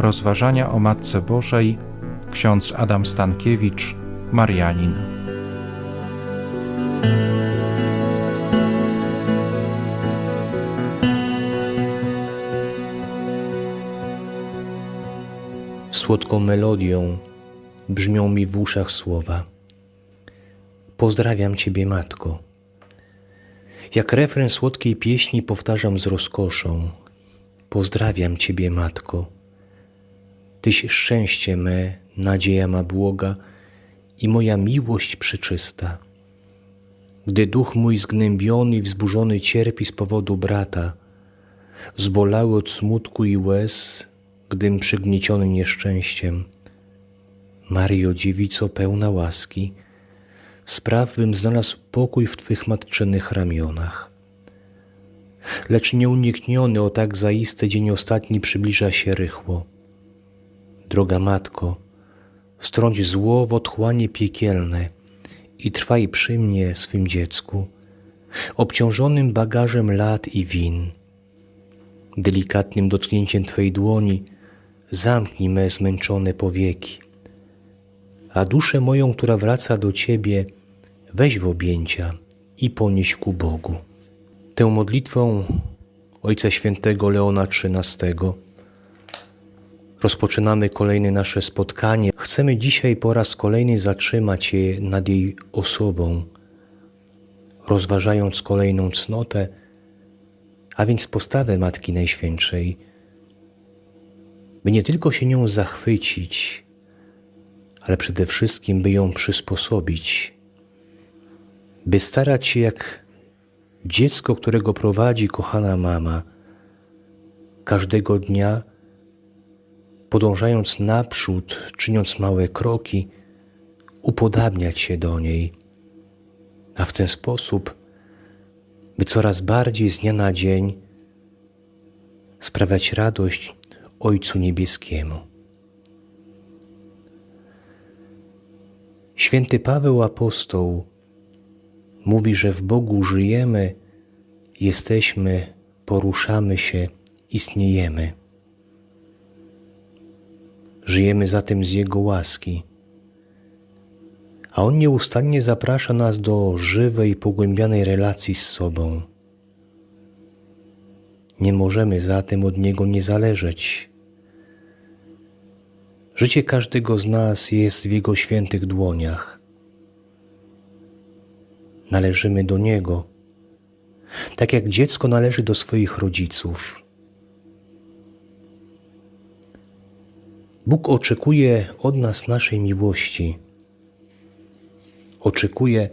Rozważania o Matce Bożej ksiądz Adam Stankiewicz, Marianin. Słodką melodią brzmią mi w uszach słowa. Pozdrawiam Ciebie, Matko. Jak refren słodkiej pieśni powtarzam z rozkoszą. Pozdrawiam Ciebie, Matko. Tyś szczęście me, nadzieja ma błoga i moja miłość przeczysta. Gdy duch mój zgnębiony i wzburzony cierpi z powodu brata, zbolały od smutku i łez, gdym przygnieciony nieszczęściem. Mario, dziewico pełna łaski, spraw bym znalazł pokój w Twych matczynych ramionach. Lecz nieunikniony o tak zaiste dzień ostatni przybliża się rychło. Droga Matko, strąć zło w otchłanie piekielne i trwaj przy mnie, swym dziecku, obciążonym bagażem lat i win. Delikatnym dotknięciem Twej dłoni zamknij me zmęczone powieki, a duszę moją, która wraca do Ciebie, weź w objęcia i ponieś ku Bogu. Tę modlitwą Ojca Świętego Leona XIII rozpoczynamy kolejne nasze spotkanie. Chcemy dzisiaj po raz kolejny zatrzymać się nad jej osobą, rozważając kolejną cnotę, a więc postawę Matki Najświętszej, by nie tylko się nią zachwycić, ale przede wszystkim, by ją przysposobić, by starać się jak dziecko, którego prowadzi kochana mama, każdego dnia podążając naprzód, czyniąc małe kroki, upodabniać się do niej, a w ten sposób, by coraz bardziej z dnia na dzień sprawiać radość Ojcu Niebieskiemu. Święty Paweł Apostoł mówi, że w Bogu żyjemy, jesteśmy, poruszamy się, istniejemy. Żyjemy zatem z Jego łaski. A On nieustannie zaprasza nas do żywej, pogłębianej relacji z sobą. Nie możemy zatem od Niego nie zależeć. Życie każdego z nas jest w Jego świętych dłoniach. Należymy do Niego, tak jak dziecko należy do swoich rodziców. Bóg oczekuje od nas naszej miłości. Oczekuje,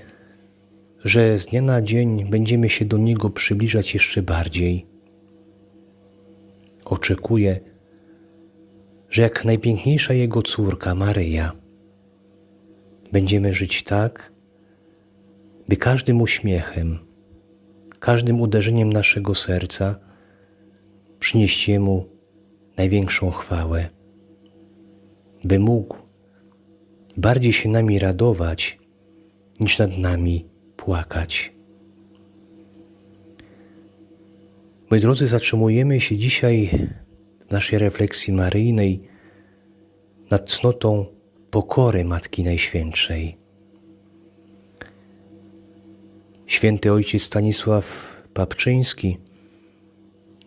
że z dnia na dzień będziemy się do Niego przybliżać jeszcze bardziej. Oczekuje, że jak najpiękniejsza Jego córka Maryja, będziemy żyć tak, by każdym uśmiechem, każdym uderzeniem naszego serca przynieść Jemu największą chwałę by mógł bardziej się nami radować, niż nad nami płakać. Moi drodzy, zatrzymujemy się dzisiaj w naszej refleksji maryjnej nad cnotą pokory Matki Najświętszej. Święty Ojciec Stanisław Papczyński,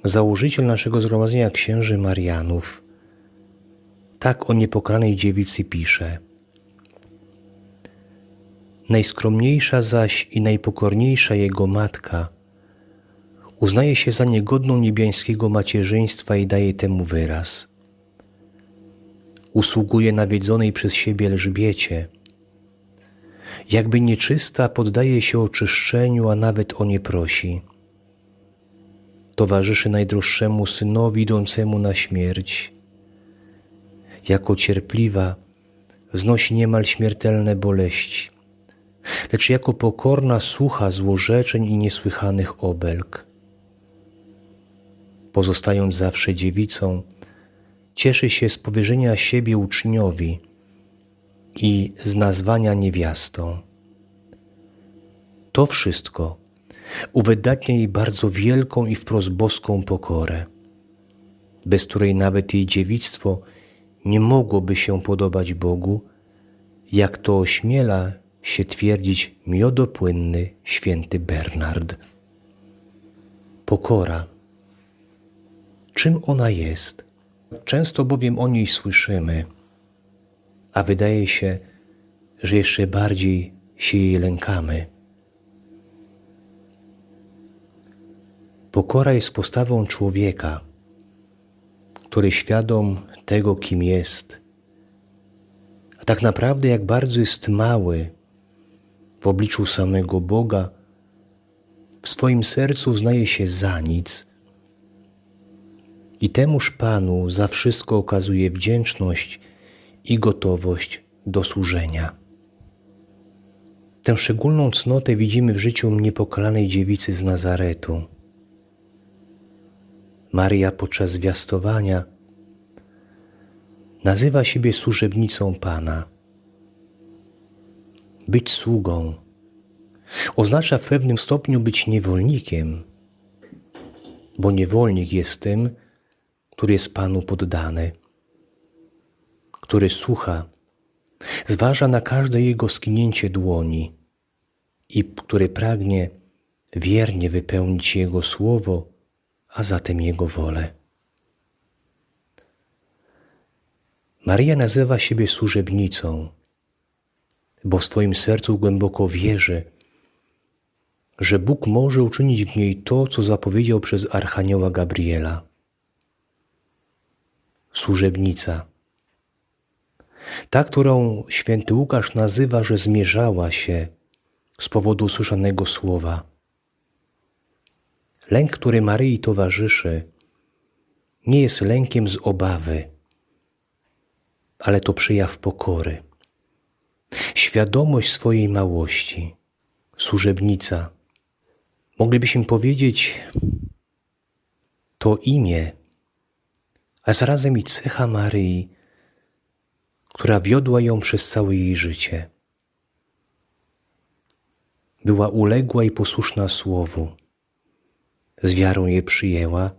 założyciel naszego zgromadzenia księży Marianów, tak o niepokranej dziewicy pisze. Najskromniejsza zaś i najpokorniejsza jego matka uznaje się za niegodną niebiańskiego macierzyństwa i daje temu wyraz. Usługuje nawiedzonej przez siebie Elżbiecie. Jakby nieczysta poddaje się oczyszczeniu, a nawet o nie prosi. Towarzyszy najdroższemu synowi idącemu na śmierć jako cierpliwa, znosi niemal śmiertelne boleści, lecz jako pokorna słucha złorzeczeń i niesłychanych obelg. Pozostając zawsze dziewicą, cieszy się z powierzenia siebie uczniowi i z nazwania niewiastą. To wszystko uwydatnia jej bardzo wielką i wprost boską pokorę. bez której nawet jej dziewictwo nie mogłoby się podobać Bogu, jak to ośmiela się twierdzić miodopłynny święty Bernard. Pokora. Czym ona jest? Często bowiem o niej słyszymy, a wydaje się, że jeszcze bardziej się jej lękamy. Pokora jest postawą człowieka, który świadom tego, kim jest, a tak naprawdę jak bardzo jest mały w obliczu samego Boga, w swoim sercu uznaje się za nic i temuż Panu za wszystko okazuje wdzięczność i gotowość do służenia. Tę szczególną cnotę widzimy w życiu niepokalanej dziewicy z Nazaretu. Maria podczas zwiastowania nazywa siebie służebnicą Pana. Być sługą oznacza w pewnym stopniu być niewolnikiem, bo niewolnik jest tym, który jest Panu poddany, który słucha, zważa na każde jego skinięcie dłoni i który pragnie wiernie wypełnić Jego słowo, a zatem Jego wolę. Maria nazywa siebie służebnicą, bo w swoim sercu głęboko wierzy, że Bóg może uczynić w niej to, co zapowiedział przez Archanioła Gabriela. Służebnica. Ta, którą święty Łukasz nazywa, że zmierzała się z powodu usłyszanego słowa. Lęk, który Maryi towarzyszy, nie jest lękiem z obawy, ale to przejaw pokory. Świadomość swojej małości, służebnica. Moglibyśmy powiedzieć, to imię, a zarazem i cecha Maryi, która wiodła ją przez całe jej życie. Była uległa i posłuszna Słowu. Z wiarą je przyjęła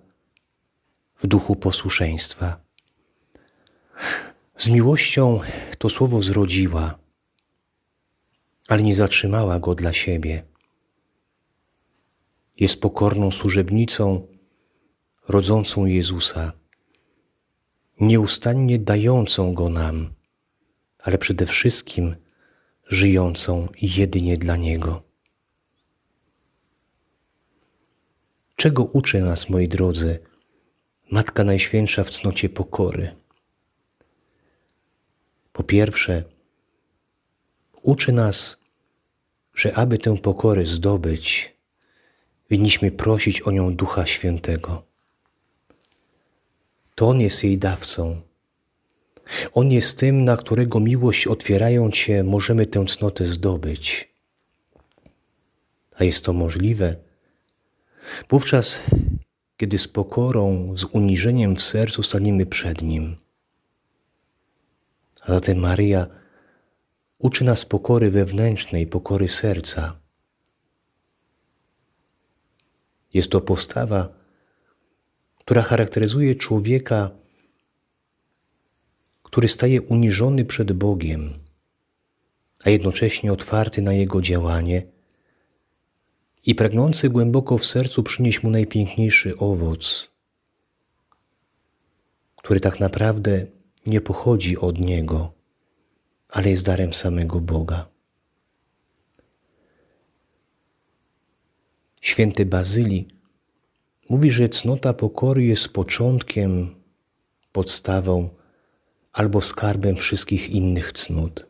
w duchu posłuszeństwa. Z miłością to Słowo zrodziła, ale nie zatrzymała go dla siebie. Jest pokorną służebnicą rodzącą Jezusa, nieustannie dającą go nam, ale przede wszystkim żyjącą jedynie dla Niego. Czego uczy nas, moi drodzy, Matka Najświętsza w cnocie pokory? Po pierwsze, uczy nas, że aby tę pokorę zdobyć, winniśmy prosić o nią Ducha Świętego. To On jest jej dawcą. On jest tym, na którego miłość otwierając się, możemy tę cnotę zdobyć. A jest to możliwe wówczas, kiedy z pokorą, z uniżeniem w sercu staniemy przed Nim. A zatem Maria uczy nas pokory wewnętrznej, pokory serca. Jest to postawa, która charakteryzuje człowieka, który staje uniżony przed Bogiem, a jednocześnie otwarty na Jego działanie i pragnący głęboko w sercu przynieść Mu najpiękniejszy owoc, który tak naprawdę nie pochodzi od Niego, ale jest darem samego Boga. Święty Bazyli mówi, że cnota pokory jest początkiem, podstawą albo skarbem wszystkich innych cnót.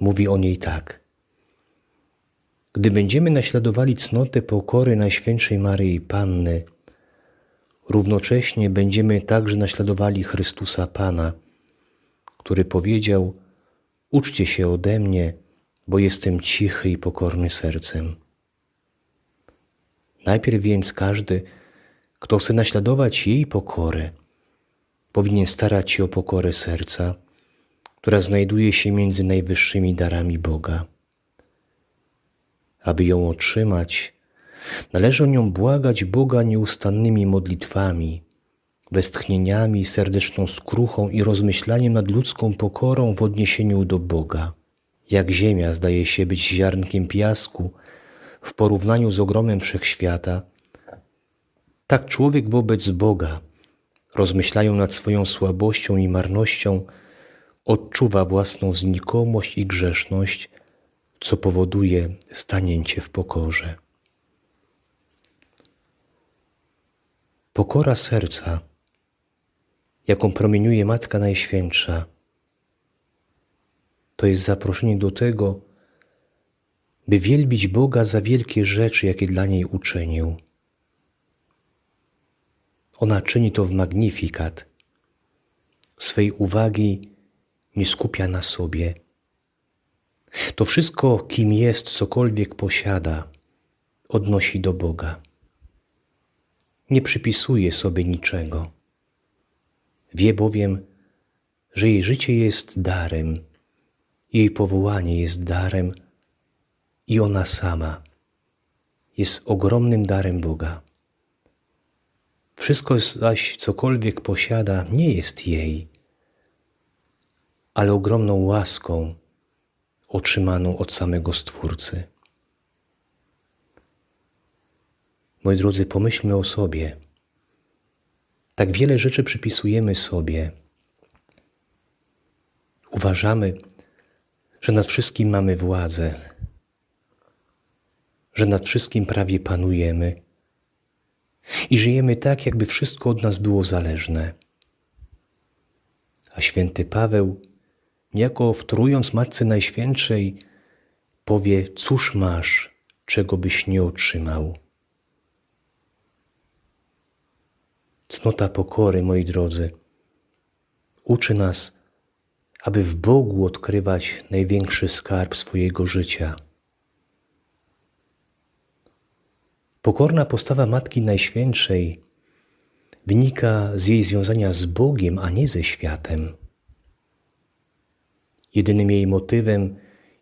Mówi o niej tak. Gdy będziemy naśladowali cnotę pokory Najświętszej Maryi Panny, równocześnie będziemy także naśladowali Chrystusa Pana, który powiedział: Uczcie się ode mnie, bo jestem cichy i pokorny sercem. Najpierw więc każdy, kto chce naśladować jej pokorę, powinien starać się o pokorę serca, która znajduje się między najwyższymi darami Boga. Aby ją otrzymać, Należy o nią błagać Boga nieustannymi modlitwami, westchnieniami, serdeczną skruchą i rozmyślaniem nad ludzką pokorą w odniesieniu do Boga. Jak ziemia zdaje się być ziarnkiem piasku w porównaniu z ogromem wszechświata, tak człowiek wobec Boga, rozmyślają nad swoją słabością i marnością, odczuwa własną znikomość i grzeszność, co powoduje stanięcie w pokorze. Pokora serca, jaką promieniuje Matka Najświętsza, to jest zaproszenie do tego, by wielbić Boga za wielkie rzeczy, jakie dla niej uczynił. Ona czyni to w magnifikat. Swej uwagi nie skupia na sobie. To wszystko, kim jest, cokolwiek posiada, odnosi do Boga. Nie przypisuje sobie niczego. Wie bowiem, że jej życie jest darem, jej powołanie jest darem i ona sama jest ogromnym darem Boga. Wszystko zaś, cokolwiek posiada, nie jest jej, ale ogromną łaską otrzymaną od samego Stwórcy. Moi drodzy, pomyślmy o sobie. Tak wiele rzeczy przypisujemy sobie. Uważamy, że nad wszystkim mamy władzę, że nad wszystkim prawie panujemy i żyjemy tak, jakby wszystko od nas było zależne. A święty Paweł, niejako wtrując Matce Najświętszej, powie: Cóż masz, czego byś nie otrzymał? Cnota pokory, moi drodzy, uczy nas, aby w Bogu odkrywać największy skarb swojego życia. Pokorna postawa Matki Najświętszej wynika z jej związania z Bogiem, a nie ze światem. Jedynym jej motywem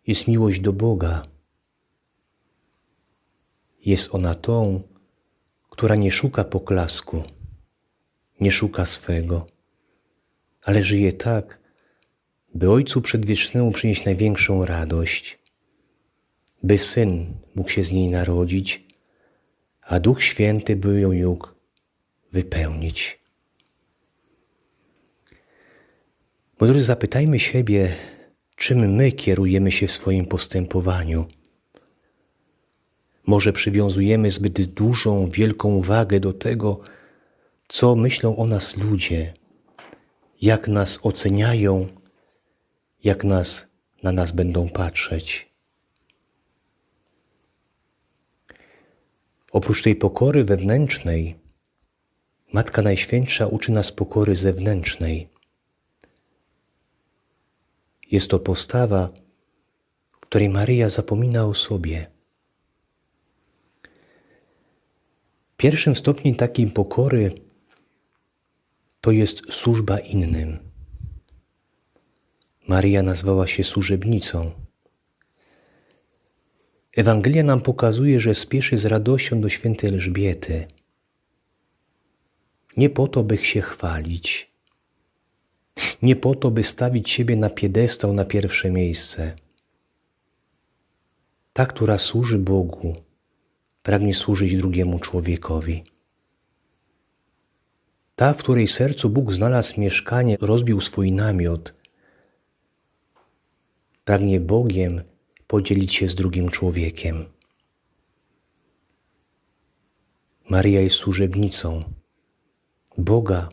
jest miłość do Boga. Jest ona tą, która nie szuka poklasku, nie szuka swego, ale żyje tak, by Ojcu Przedwiecznemu przynieść największą radość, by Syn mógł się z niej narodzić, a Duch Święty by ją mógł wypełnić. Moi drodzy, zapytajmy siebie, czym my kierujemy się w swoim postępowaniu. Może przywiązujemy zbyt dużą, wielką wagę do tego, co myślą o nas ludzie, jak nas oceniają, jak nas na nas będą patrzeć. Oprócz tej pokory wewnętrznej, Matka Najświętsza uczy nas pokory zewnętrznej. Jest to postawa, w której Maryja zapomina o sobie. Pierwszym stopniem takiej pokory to jest służba innym. Maryja nazwała się służebnicą. Ewangelia nam pokazuje, że spieszy z radością do świętej Elżbiety. Nie po to, by się chwalić, nie po to, by stawić siebie na piedestał na pierwsze miejsce. Ta, która służy Bogu, pragnie służyć drugiemu człowiekowi. Ta, w której sercu Bóg znalazł mieszkanie, rozbił swój namiot, pragnie Bogiem podzielić się z drugim człowiekiem. Maria jest służebnicą Boga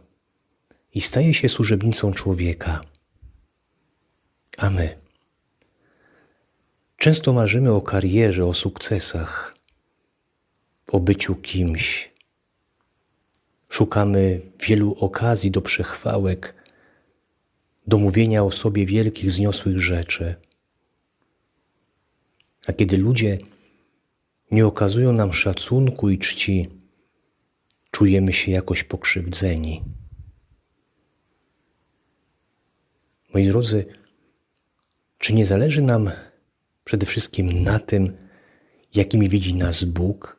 i staje się służebnicą człowieka. A my? Często marzymy o karierze, o sukcesach, o byciu kimś. Szukamy wielu okazji do przechwałek, do mówienia o sobie wielkich, zniosłych rzeczy. A kiedy ludzie nie okazują nam szacunku i czci, czujemy się jakoś pokrzywdzeni. Moi drodzy, czy nie zależy nam przede wszystkim na tym, jakimi widzi nas Bóg,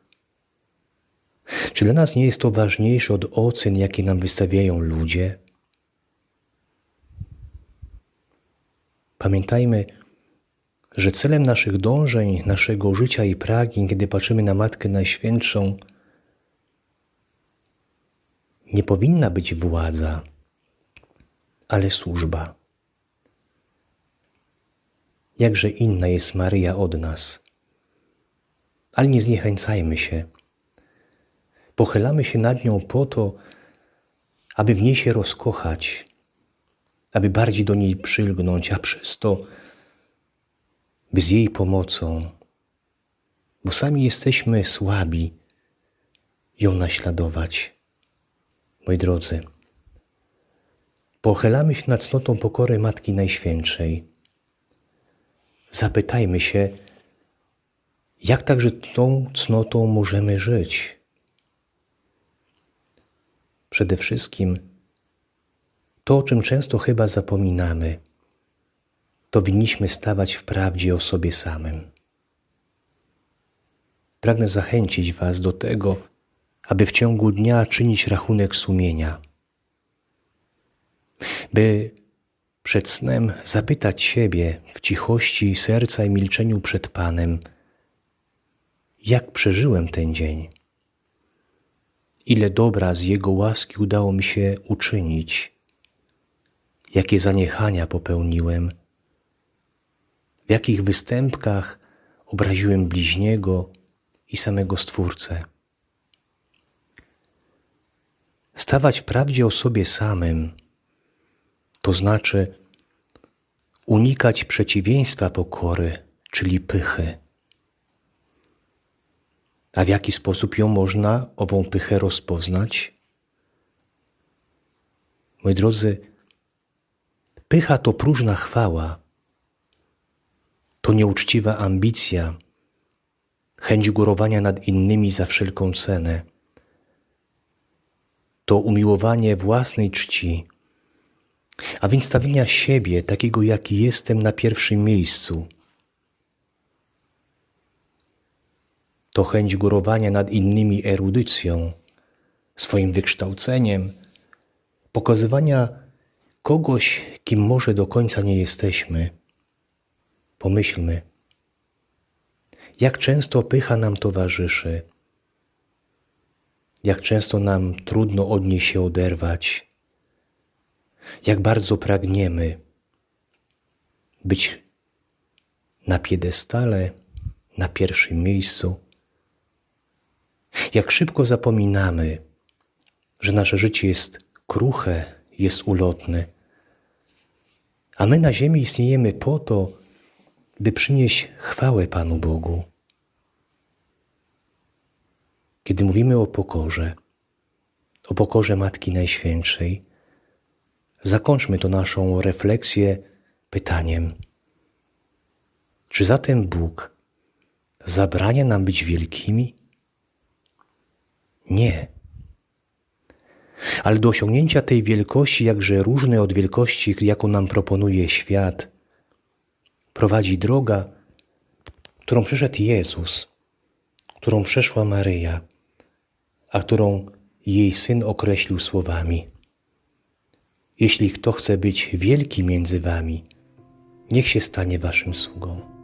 Czy dla nas nie jest to ważniejsze od ocen, jakie nam wystawiają ludzie? Pamiętajmy, że celem naszych dążeń, naszego życia i pragnień, kiedy patrzymy na Matkę Najświętszą, nie powinna być władza, ale służba. Jakże inna jest Maryja od nas. Ale nie zniechęcajmy się. Pochylamy się nad nią po to, aby w niej się rozkochać, aby bardziej do niej przylgnąć, a przez to, by z jej pomocą, bo sami jesteśmy słabi, ją naśladować. Moi drodzy, pochylamy się nad cnotą pokory Matki Najświętszej. Zapytajmy się, jak także tą cnotą możemy żyć. Przede wszystkim to, o czym często chyba zapominamy, to winniśmy stawać w prawdzie o sobie samym. Pragnę zachęcić Was do tego, aby w ciągu dnia czynić rachunek sumienia, by przed snem zapytać siebie w cichości serca i milczeniu przed Panem, jak przeżyłem ten dzień, ile dobra z Jego łaski udało mi się uczynić, jakie zaniechania popełniłem, w jakich występkach obraziłem bliźniego i samego Stwórcę. Stawać w prawdzie o sobie samym, to znaczy unikać przeciwieństwa pokory, czyli pychy. A w jaki sposób ją można, ową pychę, rozpoznać? Moi drodzy, pycha to próżna chwała, to nieuczciwa ambicja, chęć górowania nad innymi za wszelką cenę to umiłowanie własnej czci, a więc stawienia siebie, takiego jaki jestem, na pierwszym miejscu. To chęć górowania nad innymi erudycją, swoim wykształceniem, pokazywania kogoś, kim może do końca nie jesteśmy. Pomyślmy, jak często pycha nam towarzyszy jak często nam trudno od niej się oderwać, jak bardzo pragniemy być na piedestale, na pierwszym miejscu, jak szybko zapominamy, że nasze życie jest kruche, jest ulotne, a my na ziemi istniejemy po to, by przynieść chwałę Panu Bogu. Kiedy mówimy o pokorze, o pokorze Matki Najświętszej, zakończmy to naszą refleksję pytaniem: czy zatem Bóg zabrania nam być wielkimi? Nie. Ale do osiągnięcia tej wielkości, jakże różnej od wielkości, jaką nam proponuje świat, prowadzi droga, którą przyszedł Jezus, którą przeszła Maryja a którą jej syn określił słowami: Jeśli kto chce być wielki między wami, niech się stanie waszym sługą.